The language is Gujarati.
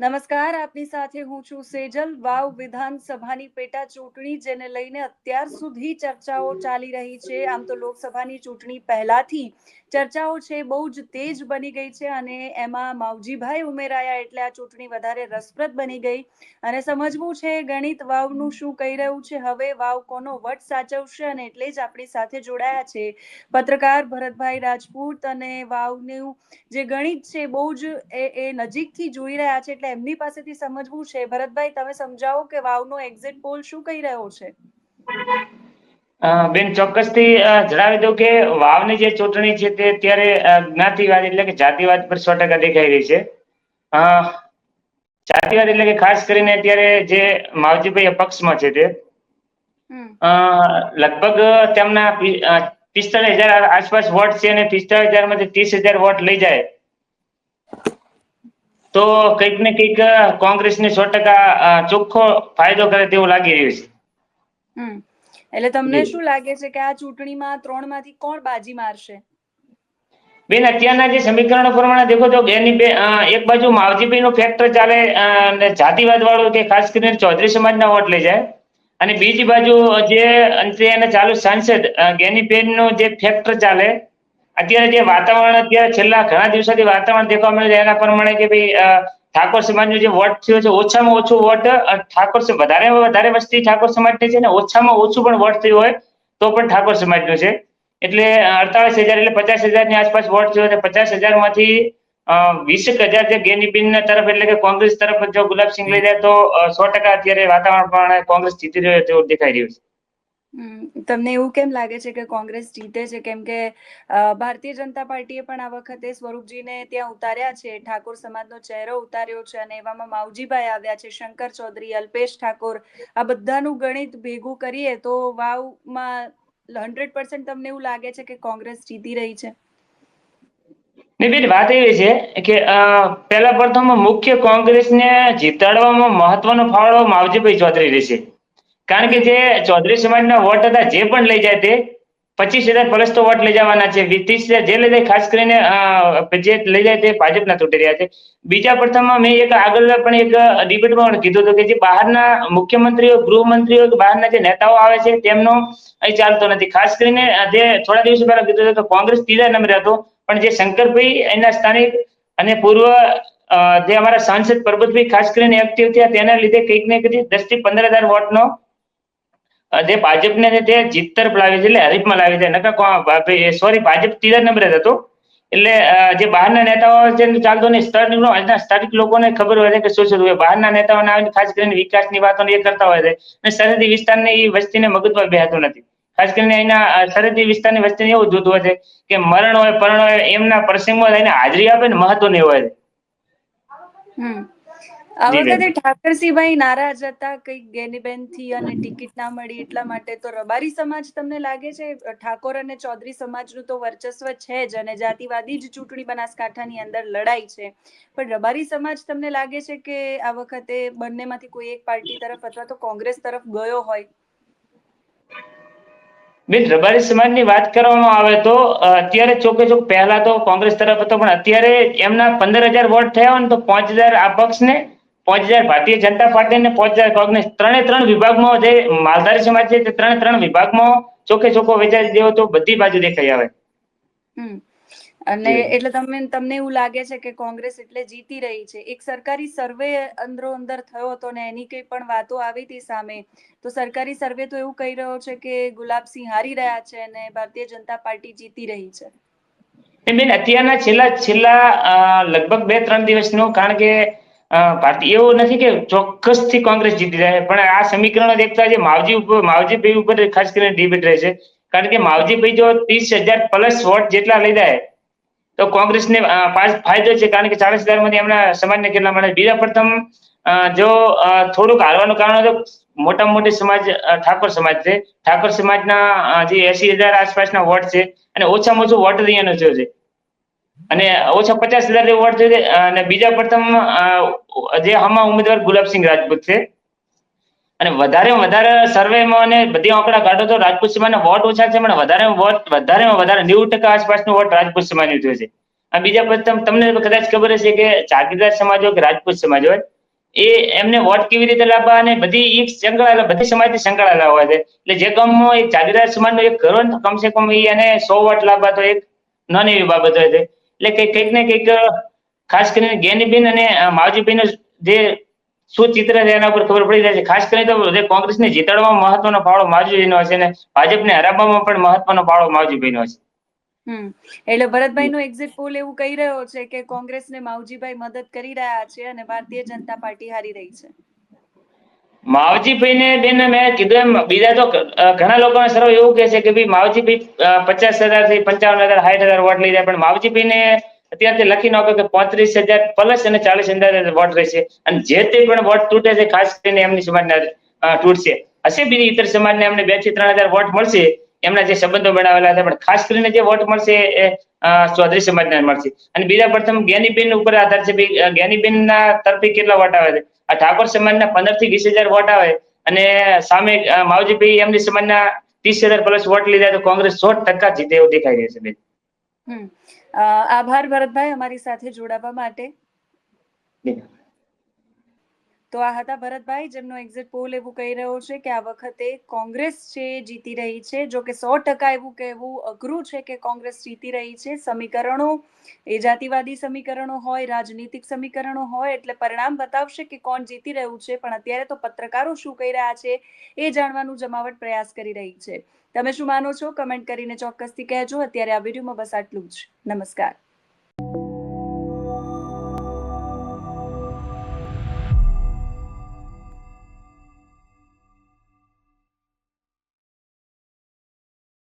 નમસ્કાર, આપની સાથે હું છું સેજલ. વાવ વિધાનસભાની પેટા ચૂંટણી, જેને લઈને અત્યાર સુધી ચર્ચાઓ ચાલી રહી છે. આમ તો લોકસભાની ચૂંટણી પહેલાથી ચર્ચાઓ છે, બહુ જ તેજ બની ગઈ છે અને એમાં માવજીભાઈ ઉમેરાયા એટલે આ ચૂંટણી વધારે રસપ્રદ બની ગઈ. અને સમજવું છે, ગણિત વાવનું શું કહી રહ્યું છે? હવે વાવ કોનો વટ સાચવશે અને એટલે જ આપણી સાથે જોડાયા છે પત્રકાર ભરતભાઈ રાજપૂત અને વાવનું જે ગણિત છે, બહુ જ એ નજીકથી જોઈ રહ્યા છે એટલે એમની પાસેથી સમજવું છે? ભરતભાઈ તમે સમજાવો કે વાવનો એક્ઝિટ પોલ શું કહી રહ્યો છે? બેન ચોક્કસથી જણાવી દઉં કે વાવની જે ચૂંટણી છે તે અત્યારે જ્ઞાતિવાદ એટલે કે જાતિવાદ પર સો ટકા દેખાઈ રહી છે. જાતિવાદ એટલે કે ખાસ કરીને અત્યારે જે માવજીભાઈ પક્ષમાં છે તે લગભગ તેમના પિસ્તાળીસ હજાર આસપાસ વોટ છે અને પિસ્તાળીસ હજારમાંથી ત્રીસ હજાર વોટ લઈ જાય. તો કંઈક ને કંઈક કોંગ્રેસને સો ટકા ચોખ્ખો ફાયદો કરે તેવું લાગી રહ્યું છે. હમ. એટલે તમને શું લાગે છે કે આ ચૂંટણીમાં ત્રણમાંથી કોણ બાજી મારશે? બેન અત્યારના જે સમીકરણો પ્રમાણે દેખો તો એની બે એક બાજુ માવજીભાઈ નું ફેક્ટર ચાલે અને જાતિવાદ વાળું કે ખાસ કરીને ચૌધરી સમાજના વોટ લઈ જાય. અને બીજી બાજુ જે અંતે ચાલુ સાંસદ ગેની જ્ઞાનીબેનનું જે ફેક્ટર ચાલે અત્યારે જે વાતાવરણ અત્યારે છેલ્લા ઘણા દિવસોથી વાતાવરણ દેખવા મળે છે, એના પ્રમાણે કે ભાઈ ઠાકોર સમાજનો જે વોટ થયો છે, ઓછામાં ઓછું વોટ ઠાકોર વધારે વધારે વસ્તી ઠાકોર સમાજની છે ને ઓછામાં ઓછું પણ વોટ થયું હોય, તો પણ ઠાકોર સમાજનું છે. એટલે અડતાલીસ હજાર એટલે પચાસ હજારની આસપાસ વોટ થયો એટલે પચાસ હજારમાંથી વીસ વીસેક હજાર જે ગેનીબીન તરફ એટલે કે કોંગ્રેસ તરફ જો ગુલાબસિંહ લઈ જાય તો સો ટકા અત્યારે વાતાવરણ પ્રમાણે કોંગ્રેસ જીતી રહ્યો તેવું દેખાઈ રહ્યું છે. તમને એવું કેમ લાગે છે કે કોંગ્રેસ જીતે છે? કેમ કે ભારતીય જનતા પાર્ટીએ પણ આ વખતે સ્વરૂપજીને ત્યાં ઉતાર્યા છે. ઠાકોર સમાજનો ચહેરો ઉતાર્યો છે અને એવામાં માવજીભાઈ આવ્યા છે. શંકર ચૌધરી, અલ્પેશ ઠાકોર, આ બધાનું ગણિત ભેગું કરીએ તો વાવમાં હંડ્રેડ પર્સન્ટ તમને એવું લાગે છે કે કોંગ્રેસ જીતી રહી છે? બેન વાત એવી છે કે પહેલા પ્રથમ મુખ્ય કોંગ્રેસને જીતાડવામાં મહત્વનો ફાળો માવજીભાઈ ચૌધરી રહેશે કારણ કે જે ચૌધરી સમાજના વોટ હતા, જે પણ લઈ જાય તે, પચીસ હજાર પ્લસ તો વોટ લઈ જવાના છે. ત્રીસ હજાર જે લઈ જાય, ખાસ કરીને જે લઈ જાય તે ભાજપના તૂટી રહ્યા છે. બીજા પ્રથમમાં મેં એક આગળ પણ એક ડિબેટમાં પણ કીધું હતું કે જે બહારના મુખ્યમંત્રીઓ, ગૃહમંત્રીઓ કે બહારના જે નેતાઓ આવે છે, તેમનો અહીં ચાલતો નથી. ખાસ કરીને જે થોડા દિવસો પહેલા કીધું હતું કે કોંગ્રેસ ત્રીજા નંબરે હતો, પણ જે શંકરભાઈ એના સ્થાનિક અને પૂર્વ જે અમારા સાંસદ પરબતભાઈ ખાસ કરીને એક્ટિવ થયા, તેના લીધે કંઈક ને કંઈક દસથી પંદર હજાર વોટનો જે ભાજપને ને તે જીત તરફ લાવી છે, એટલે હરીફમાં લાવી છે. નકર સોરી ભાજપ ત્રીજા નંબરે હતો. એટલે જે બહારના નેતાઓ છે ચાલતો નહીં. સ્થળ આજના સ્થાનિક લોકોને ખબર હોય છે કે શું શું બહારના નેતાઓને આવીને ખાસ કરીને વિકાસની વાતો એ કરતા હોય છે. અને સરહદી વિસ્તારની એ વસ્તીને મગજમાં બેહતું નથી. ખાસ કરીને અહીંના સરહદી વિસ્તારની વસ્તીને એવું જોતું હોય છે કે મરણ હોય, પરણ હોય, એમના પ્રસંગમાં એને હાજરી આપે ને મહત્વની હોય છે. આ વખતે ઠાકર ઠાકરસિંહભાઈ નારાજ હતા કંઈક ગેનીબેનથી અને ટિકિટ ના મળી એટલા માટે. તો રબારી સમાજ તમને લાગે છે? ઠાકોર અને ચૌધરી સમાજનું તો વર્ચસ્વ છે જ અને જાતિવાદી જ ચૂંટણી બનાસકાંઠાની અંદર લડાઈ છે. પણ રબારી સમાજ તમને લાગે છે કે આ વખતે બંનેમાંથી કોઈ એક પાર્ટી તરફ અથવા તો કોંગ્રેસ તરફ ગયો હોય? બેન રબારી સમાજની વાત કરવામાં આવે તો અત્યારે ચોકે ચોક પહેલા તો કોંગ્રેસ તરફ હતો પણ અત્યારે એમના પંદર હજાર વોટ થયા હોય ને તો પાંચ હજાર આ પક્ષને પાંચ હજાર ભારતીય જનતા પાર્ટી અને પાંચ હજાર કોંગ્રેસ. ત્રણે ત્રણ વિભાગમાં જે માલધારી સમાજ છે તે ત્રણે ત્રણ વિભાગમાં ચોકે ચોખ્ખો વેચાઈ દેવો તો બધી બાજુ દેખાઈ આવે. અને એટલે તમને તમને એવું લાગે છે કે કોંગ્રેસ એટલે જીતી રહી છે. એક સરકારી સર્વે અંદરો અંદર થયો હતો ને એની કઈ પણ વાતો આવી હતી સામે તો સરકારી સર્વે તો એવું કહી રહ્યો છે કે ગુલાબસિંહ હારી રહ્યા છે અને ભારતીય જનતા પાર્ટી જીતી રહી છે. બેન અત્યારના છેલ્લા છેલ્લા લગભગ બે ત્રણ દિવસનો કારણ કે અ, ભારતીય એવું નથી કે ચોક્કસથી કોંગ્રેસ જીતી જાય પણ આ સમીકરણ દેખતા જે માવજી ઉપર માવજીભાઈ ઉપર ખાસ કરીને ડિબેટ રહેશે કારણ કે માવજીભાઈ જો ત્રીસ હજાર પ્લસ વોટ જેટલા લઈ જાય તો કોંગ્રેસને ફાયદો છે. કારણ કે ચાલીસ હજારમાંથી એમના સમાજને કેટલા મળે? બીજા પ્રથમ જો થોડુંક હારવાનું કારણ તો મોટા મોટી સમાજ ઠાકોર સમાજ છે. ઠાકોર સમાજના જે એસી હજાર આસપાસના વોટ છે અને ઓછામાં ઓછું વોટ અહીંયાનો થયો છે. અને ઓછા પચાસ હજાર જેવું વોટ છે, અને બીજા પ્રથમ જે આમાં ઉમેદવાર ગુલાબસિંહ રાજપૂત છે. અને વધારે વધારે સર્વેમાં અને બધી આંકડા કાઢો તો રાજપૂત સમાજના વોટ ઓછા છે, પણ વધારે વોટ વધારે વધારે નેવું ટકા આસપાસનો વોટ રાજપૂત સમાજનો થયો છે. અને બીજા પ્રથમ, તમને કદાચ ખબર હશે કે જાગીરદાર સમાજ હોય કે રાજપૂત સમાજ હોય, એ એમને વોટ કેવી રીતે લાવવા અને બધી એક સંકળાયેલા, બધી સમાજથી સંકળાયેલા હોય છે. એટલે જે ગામમાં એક જાગીરદાર સમાજનો એક ઘર હોય કમસે કમ એ એને સો વોટ લાવવા તો એક નાની એવી બાબત હોય છે. એટલે કંઈક કંઈક ને કંઈક ખાસ કરીને જ્ઞાનીબેન અને માવજીબેન જે શું ચિત્ર છે એના ઉપર ખબર પડી જાય છે. ખાસ કરીને તો જે કોંગ્રેસને જીતાડવામાં મહત્વનો ફાળો માવજીભાઈનો હશે ને ભાજપને હરાવવામાં પણ મહત્વનો ફાળો માવજીભાઈનો હશે. એટલે ભરતભાઈ નો એક્ઝિટ પોલ એવું કહી રહ્યો છે કે કોંગ્રેસને માવજીભાઈ મદદ કરી રહ્યા છે અને ભારતીય જનતા પાર્ટી હારી રહી છે. માવજીભાઈને બેન મેં કીધું એમ, બીજા તો ઘણા લોકોને સર્વ એવું કહે છે કે ભાઈ માવજીભાઈ પચાસ હજારથી પંચાવન હજાર સાઠ હજાર વોટ લઈ જાય, પણ માવજીભાઈને અત્યારથી લખી નાખો કે પાંત્રીસ હજાર પ્લસ અને ચાલીસ હજાર વોટ રહેશે. અને જે તે પણ વોટ તૂટે છે, ખાસ કરીને એમની સમાજના તૂટશે. હશે બીજી ઇતર સમાજને એમને બેથી ત્રણ હજાર વોટ મળશે, એમના જે સંબંધો બનાવેલા હતા પણ ખાસ કરીને જે વોટ મળશે એ ચૌધરી સમાજને મળશે. અને બીજા પ્રથમ જ્ઞાનીબેન ઉપર આધાર છે જ્ઞાનીબેન ના તરફી કેટલા વોટ આવે છે? આ ઠાકોર સમાજના પંદરથી વીસ હજાર વોટ આવે અને સામે માવજીભાઈ એમની સમાજના ત્રીસ હજાર પ્લસ વોટ લીધા તો કોંગ્રેસ સો ટકા જીતે એવું દેખાઈ રહ્યું છે બેન. આભાર ભરતભાઈ અમારી સાથે જોડાવા માટે. તો આ હતા ભરતભાઈ, જેમનો એક્ઝિટ પોલ એવું કહી રહ્યો છે કે આ વખતે કોંગ્રેસ છે જીતી રહી છે. જો કે સો ટકા એવું કહેવું અઘરું છે કે કોંગ્રેસ જીતી રહી છે. સમીકરણો, એ જાતિવાદી સમીકરણો હોય, રાજનીતિક સમીકરણો હોય, એટલે પરિણામ બતાવશે કે કોણ જીતી રહ્યું છે. પણ અત્યારે તો પત્રકારો શું કહી રહ્યા છે એ જાણવાનું જમાવટ પ્રયાસ કરી રહી છે. તમે શું માનો છો? કમેન્ટ કરીને ચોક્કસથી કહેજો. અત્યારે આ વિડીયોમાં બસ આટલું જ. નમસ્કાર.